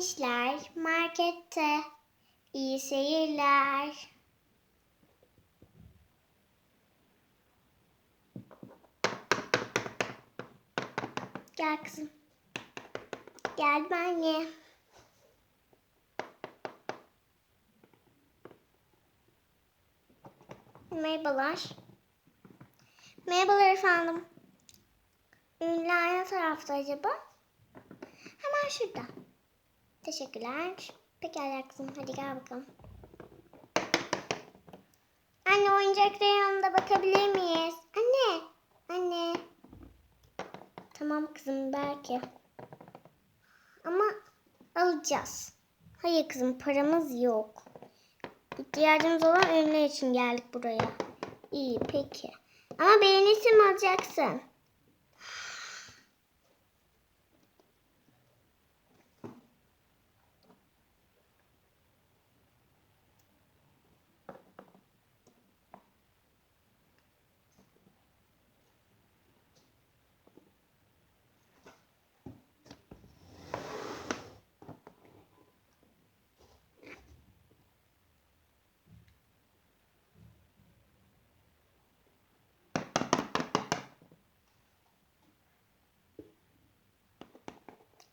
minişler markette. İyi seyirler. Gel kızım. Geldim anne. Merhabalar. Merhabalar efendim. Ürünler ne tarafta acaba? Hemen şurada. Teşekkürler. Pekala kızım. Hadi gel bakalım. Anne oyuncak reyonunda bakabilir miyiz? Anne. Anne. Tamam kızım belki. Ama alacağız. Hayır kızım paramız yok. İhtiyacımız olan ürünler için geldik buraya. İyi peki. Ama benim isim alacaksın.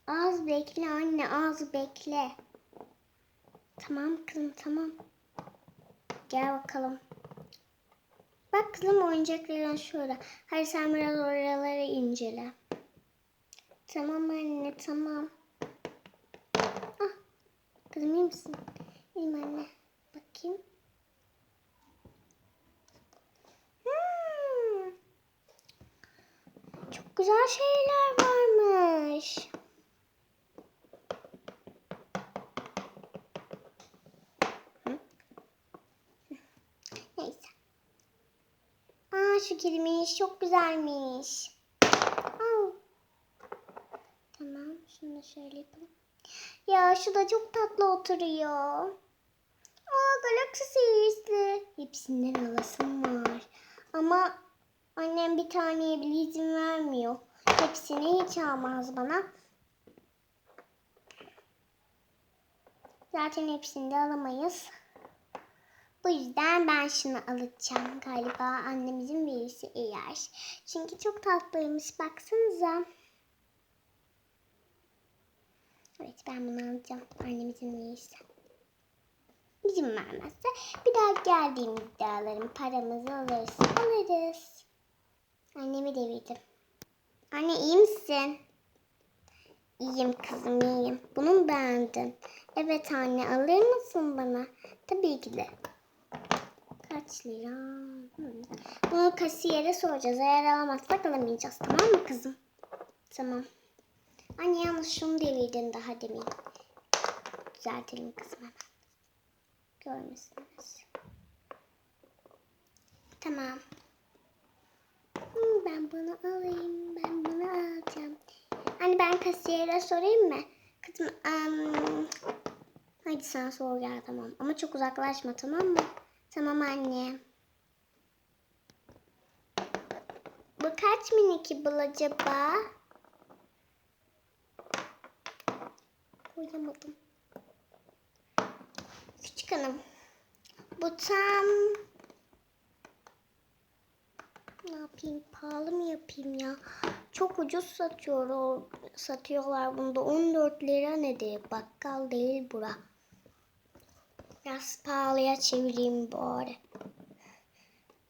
Az bekle anne az bekle. Tamam kızım tamam. Gel bakalım. Bak kızım oyuncakların şurada. Hadi sen biraz oraları incele. Tamam anne tamam. Ah, kızım iyi misin? İyiyim anne. Bakayım. Hmm. Çok güzel şeyler varmış. Hı? Neyse. Kedimiş çok güzelmiş. Al. Tamam şunu da şöyle yapalım. Ya şu da çok tatlı oturuyor. Aa galaksi serisi. Hepsinden alasım var. Ama annem bir taneye bile izin vermiyor. Hepsini hiç almaz bana. Zaten hepsini de alamayız. Bu yüzden ben şunu alacağım galiba annemizin birisi eğer. Çünkü çok tatlıymış baksanıza. Evet ben bunu alacağım annemizin birisi. İzin vermezse bir daha geldiğimizde alırım. Paramızı alırsa alırız. Annemi devirdim. Anne iyi misin? İyiyim kızım iyiyim. Bunu beğendin? Evet anne alır mısın bana? Tabii ki de. Kaç lira? Hmm. Bunu kasiyere soracağız. Eğer alamazsak alamayacağız. Tamam mı kızım? Tamam. Anne yalnız şunu devirdin daha demin. Düzeltelim kızım hemen. Görmesiniz. Tamam. Hmm, ben bunu alayım. Ben bunu alacağım. Anne ben kasiyere sorayım mı? Kızım um, hadi sen sor ya tamam. Ama çok uzaklaşma tamam mı? Tamam anne. Bu kaç minik bul acaba? Koyamadım. Küçük hanım. Bu tam... Ne yapayım? Pahalı mı yapayım ya? Çok ucuz satıyor satıyorlar bunda. 14 lira nedir? Bakkal değil bura. Biraz pahalıya çevireyim bari.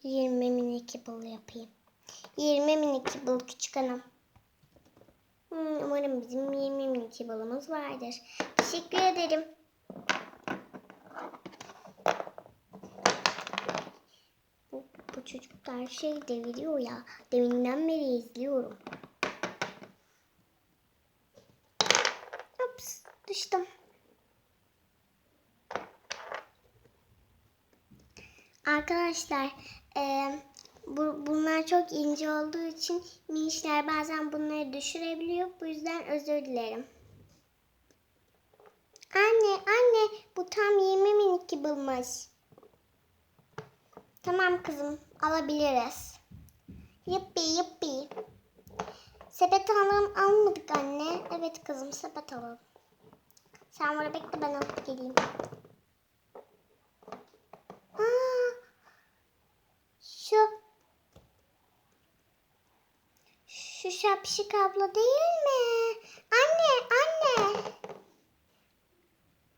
20 mini kibble yapayım. 20 mini kibble küçük hanım. Hmm, umarım bizim 20 mini kibble'ımız vardır. Teşekkür ederim. Bu, bu çocuklar şey deviriyor ya. Deminden beri izliyorum. Ups düştüm. Arkadaşlar eee, bu, bunlar çok ince olduğu için minişler bazen bunları düşürebiliyor. Bu yüzden özür dilerim. Anne anne bu tam 20 minik kibılmış. Tamam kızım alabiliriz. Yuppi yuppi. Sepet alalım almadık anne. Evet kızım sepet alalım. Sen burada bekle ben alıp geleyim. Aa, şu şu şapşik abla değil mi? Anne anne.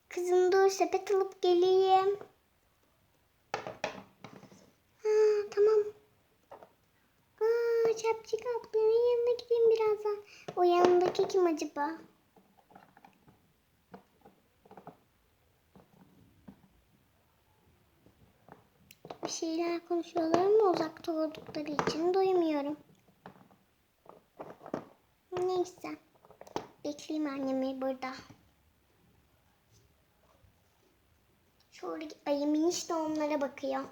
Kızım dur sepet alıp geleyim. Ha, tamam. Aa, şapşik ablanın yanına gideyim birazdan. O yanındaki kim acaba? Şeyler konuşuyorlar ama uzakta oldukları için duymuyorum. Neyse. Bekleyeyim annemi burada. Şuradaki ayı miniş onlara bakıyor.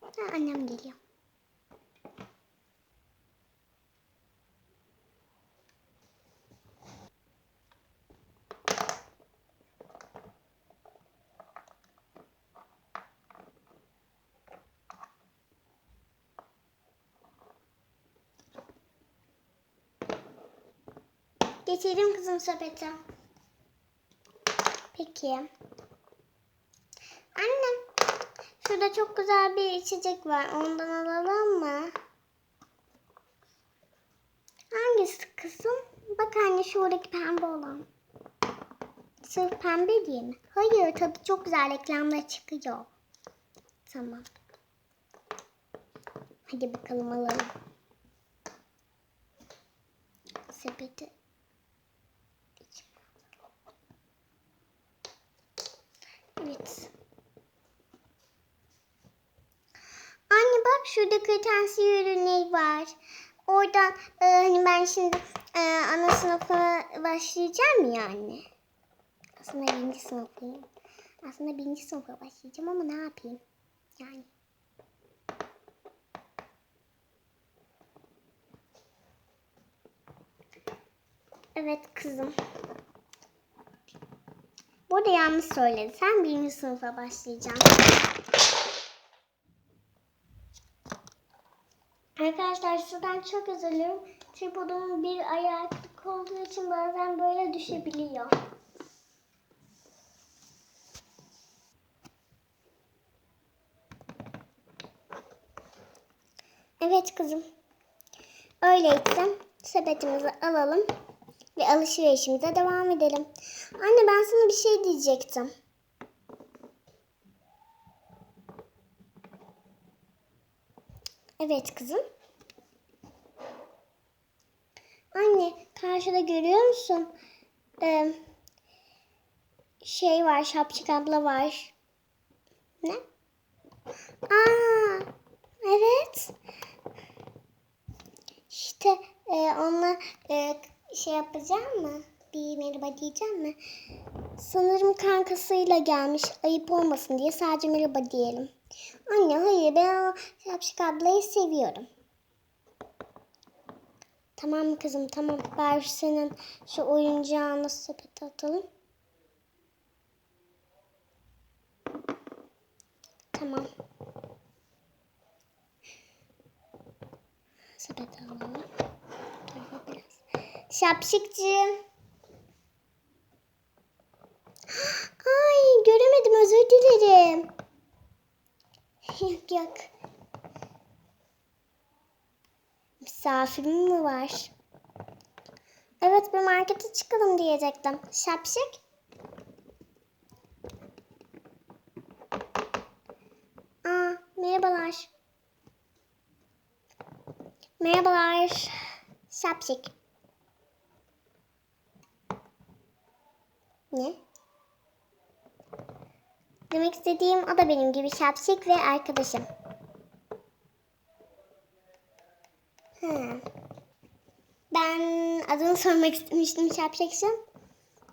Ha, annem geliyor. Geçelim kızım sepete. Peki. Annem, şurada çok güzel bir içecek var. Ondan alalım mı? Hangisi kızım? Bak anne şuradaki pembe olan. Sırf pembe diye mi? Hayır tadı çok güzel reklamda çıkıyor. Tamam. Hadi bakalım alalım. Sepeti Evet. Anne bak şurada kırtasiye ürünleri var. Oradan e, hani ben şimdi e, ana sınıfa başlayacağım ya anne. Aslında birinci sınıftayım. Aslında birinci sınıfa başlayacağım ama ne yapayım? Yani. Evet kızım. Burada yanlış söyledi. Sen birinci sınıfa başlayacaksın. Arkadaşlar şuradan çok üzülüyorum. Tripodumun bir ayağı kırık olduğu için bazen böyle düşebiliyor. Evet kızım. Öyleyse sepetimizi alalım ve alışverişimize devam edelim. Anne ben sana bir şey diyecektim. Evet kızım. Anne karşıda görüyor musun? Ee, şey var şapçık abla var. Ne? Aa, evet. İşte e, onunla e, şey yapacağım mı? Bir merhaba diyeceğim mi? Sanırım kankasıyla gelmiş. Ayıp olmasın diye sadece merhaba diyelim. Anne hayır ben o şapşık ablayı seviyorum. Tamam kızım tamam. Ver senin şu oyuncağını sepete atalım. Tamam. Sepete alalım. Şapşıkcığım. Ay göremedim özür dilerim. yok yok. Misafirim mi var? Evet bir markete çıkalım diyecektim. Şapşık. Aa, merhabalar. Merhabalar. Şapşık. Ne? Demek istediğim o da benim gibi şapşık ve arkadaşım. Hmm. Ben adını sormak istemiştim şapşakşım.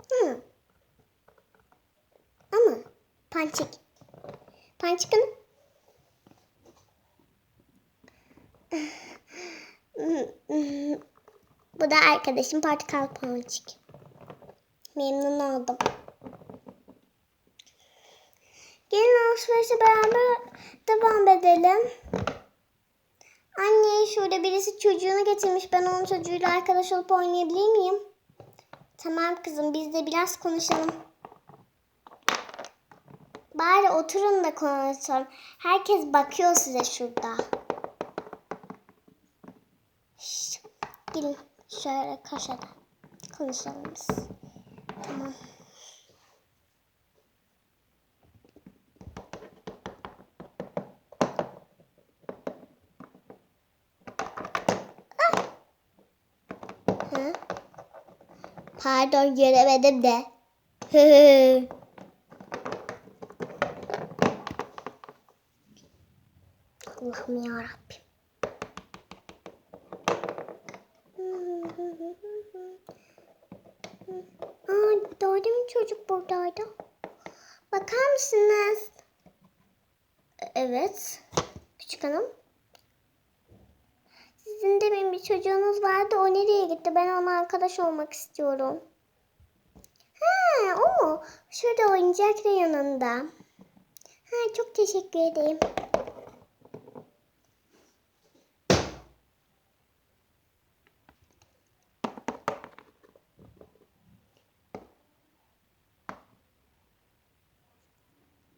Hmm. Ama Pançik. Pançik. Bu da arkadaşım Portakal Pançik. Memnun oldum. Gelin alışverişe beraber devam edelim. Anne şu şurada birisi çocuğunu getirmiş. Ben onun çocuğuyla arkadaş olup oynayabilir miyim? Tamam kızım biz de biraz konuşalım. Bari oturun da konuşalım. Herkes bakıyor size şurada. Şş, gelin şöyle kaşada konuşalım biz. Hı? Pardon göremedim de. Hı. Allah'ım ya Evet. Küçük hanım. Sizin de benim bir çocuğunuz vardı. O nereye gitti? Ben ona arkadaş olmak istiyorum. Ha, o? Şurada oyuncak yanında. Ha, çok teşekkür ederim.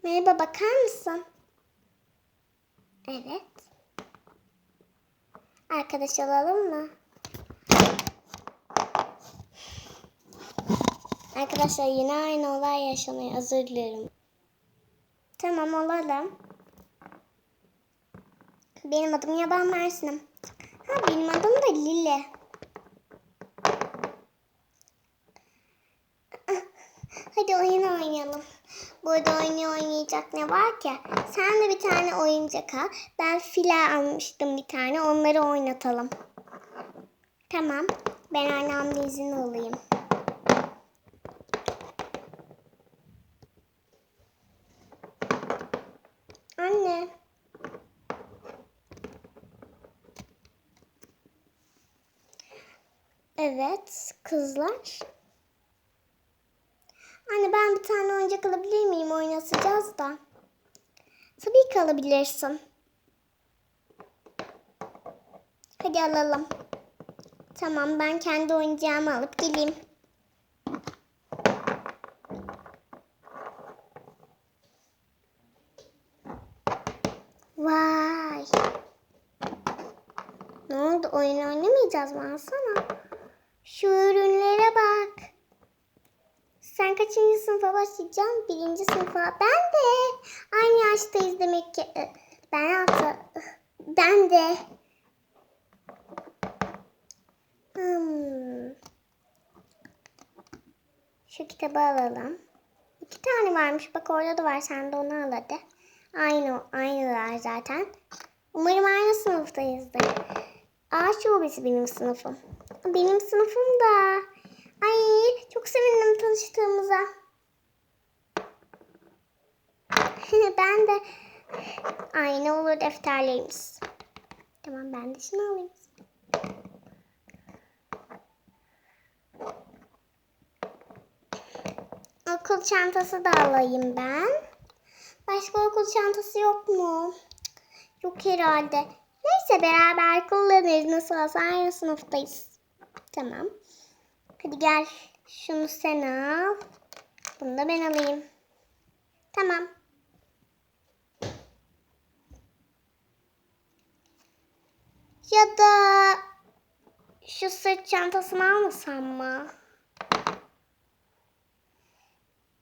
Merhaba bakar mısın? Evet. Arkadaş olalım mı? Arkadaşlar yine aynı olay yaşanıyor. Özür. Tamam olalım. Benim adım Yaban Mersin'im. Ha benim adım da Lili. Hadi oyun oynayalım. Burada oyun oynayacak ne var ki? Sen de bir tane oyuncak al. Ben file almıştım bir tane. Onları oynatalım. Tamam. Ben annemle izin alayım. Anne. Evet kızlar. Anne ben bir tane oyuncak alabilir miyim? Oynatacağız da. Tabii ki alabilirsin. Hadi alalım. Tamam ben kendi oyuncağımı alıp geleyim. Vay. Ne oldu? Oyun oynamayacağız mı? Alsana. Şu ürünlere bak. Sen kaçıncı sınıfa başlayacaksın? Birinci sınıfa. Ben de. Aynı yaştayız demek ki. Ee, Ben altı. Ben de. Hmm. Şu kitabı alalım. İki tane varmış. Bak orada da var. Sen de onu al hadi. Aynı, aynılar zaten. Umarım aynı sınıftayızdır. A şubesi benim sınıfım. Benim sınıfım da. Tanıştığımıza. ben de aynı olur defterlerimiz. Tamam ben de şunu alayım. Okul çantası da alayım ben. Başka okul çantası yok mu? Yok herhalde. Neyse beraber kullanırız. Nasıl olsa aynı sınıftayız. Tamam. Hadi gel. Şunu sen al. Bunu da ben alayım. Tamam. Ya da şu sırt çantasını almasam mı?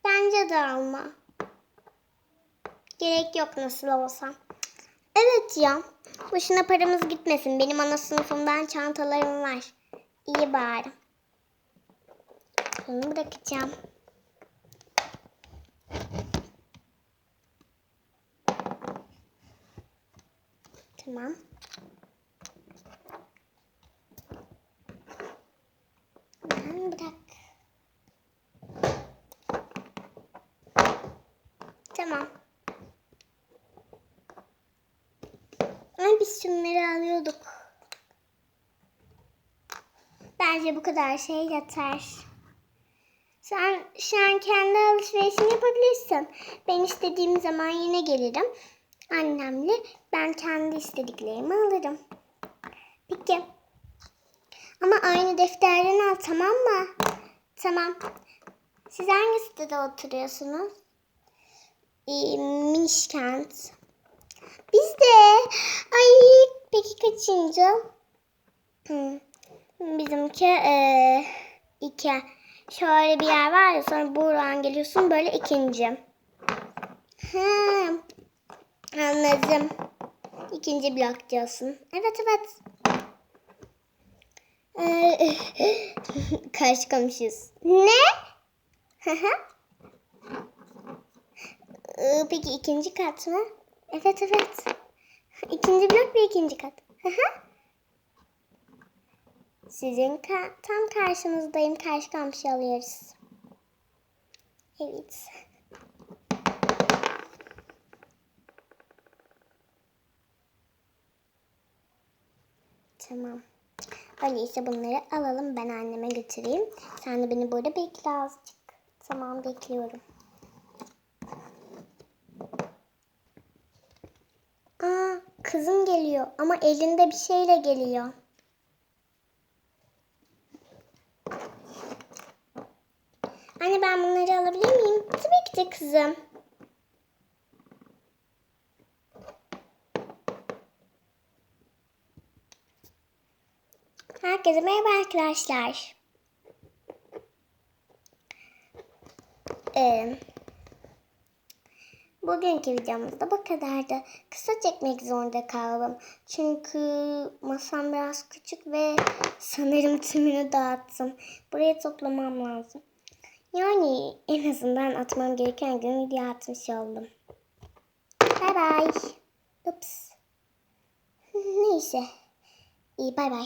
Bence de alma. Gerek yok nasıl olsa. Evet ya. Boşuna paramız gitmesin. Benim ana sınıfımdan çantalarım var. İyi bari. Bunu bırakacağım. Tamam. Ben bırak. Tamam. Ay biz şunları alıyorduk. Bence bu kadar şey yeter. Sen şu an kendi alışverişini yapabilirsin. Ben istediğim zaman yine gelirim. Annemle ben kendi istediklerimi alırım. Peki. Ama aynı defterden al tamam mı? Tamam. Siz hangi sitede oturuyorsunuz? Ee, Mişkent. Biz de. Ay peki kaçıncı? Hmm. Bizimki ee, iki. Şöyle bir yer var ya sonra buradan geliyorsun böyle ikinci. Hmm. Anladım. İkinci blok diyorsun. Evet evet. Ee, Karşı komşuyuz. Ne? Ee, Peki ikinci kat mı? Evet evet. İkinci blok ve ikinci kat. Hı hı. Sizin ka- tam karşınızdayım. Karşı komşu alıyoruz. Evet. Tamam. Öyleyse bunları alalım. Ben anneme götüreyim. Sen de beni burada bekle azıcık. Tamam bekliyorum. Aa, kızım geliyor ama elinde bir şeyle geliyor. Anne bunları alabilir miyim? Tabii ki de kızım. Herkese merhaba arkadaşlar. Ee, bugünkü videomuzda bu kadardı. Kısa çekmek zorunda kaldım. Çünkü masam biraz küçük ve sanırım tümünü dağıttım. Buraya toplamam lazım. Yani en azından atmam gereken gün video atmış oldum. Bay bay. Ups. Neyse. İyi bay bay.